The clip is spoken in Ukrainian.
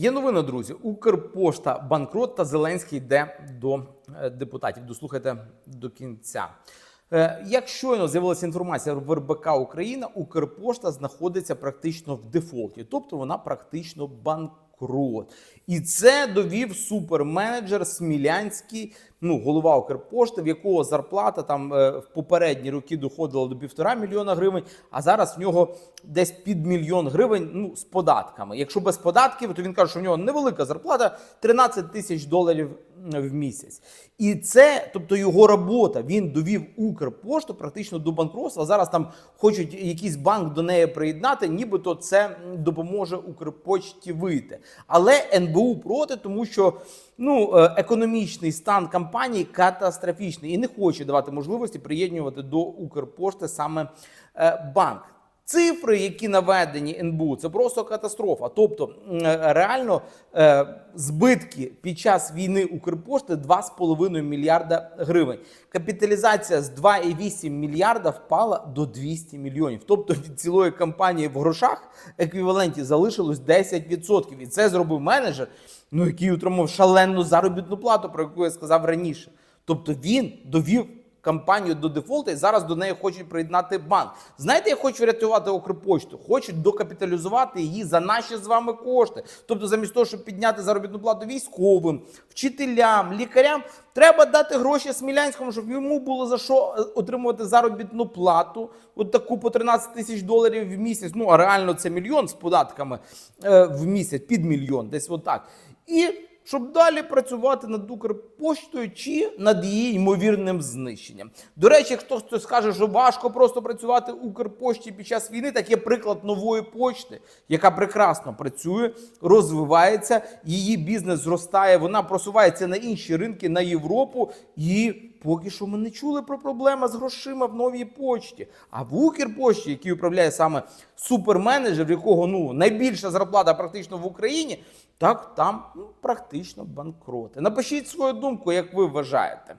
Є новина, друзі. Укрпошта банкрот та Зеленський йде до е, депутатів. Дослухайте до кінця. Е, Як щойно з'явилася інформація в РБК Україна, Укрпошта знаходиться практично в дефолті, тобто вона практично банкрот. І це довів суперменеджер Смілянський, ну голова Укрпошти, в якого зарплата там е, в попередні роки доходила до півтора мільйона гривень, а зараз в нього десь під мільйон гривень ну, з податками. Якщо без податків, то він каже, що в нього невелика зарплата 13 тисяч доларів в місяць. І це, тобто його робота, він довів Укрпошту практично до банкротства. Зараз там хочуть якийсь банк до неї приєднати, нібито це допоможе Укрпочті вийти. Але НБУ проти, тому що ну, е, економічний стан компанії катастрофічний і не хоче давати можливості приєднувати до Укрпошти саме е, банк. Цифри, які наведені НБУ, це просто катастрофа. Тобто, е, реально е, збитки під час війни Укрпошти 2,5 мільярда гривень. Капіталізація з 2,8 мільярда впала до 200 мільйонів. Тобто від цілої компанії в грошах еквіваленті залишилось 10%. І це зробив менеджер, ну який отримав шалену заробітну плату, про яку я сказав раніше. Тобто він довів компанію до дефолту і зараз до неї хочуть приєднати банк. Знаєте, як хочуть врятувати Укрпочту? Хочуть докапіталізувати її за наші з вами кошти. Тобто, замість того, щоб підняти заробітну плату військовим, вчителям, лікарям, треба дати гроші Смілянському, щоб йому було за що е, отримувати заробітну плату. От таку по 13 тисяч доларів в місяць. Ну а реально це мільйон з податками е, в місяць, під мільйон, десь отак. І щоб далі працювати над Укрпоштою чи над її ймовірним знищенням. До речі, хто хтось скаже, що важко просто працювати Укрпошті під час війни, так є приклад нової почти, яка прекрасно працює, розвивається, її бізнес зростає, вона просувається на інші ринки, на Європу. І поки що ми не чули про проблеми з грошима в новій почті. А в Укрпошті, який управляє саме суперменеджер, в якого ну найбільша зарплата практично в Україні. Так, там ну, практично банкроти. Напишіть свою думку, як ви вважаєте.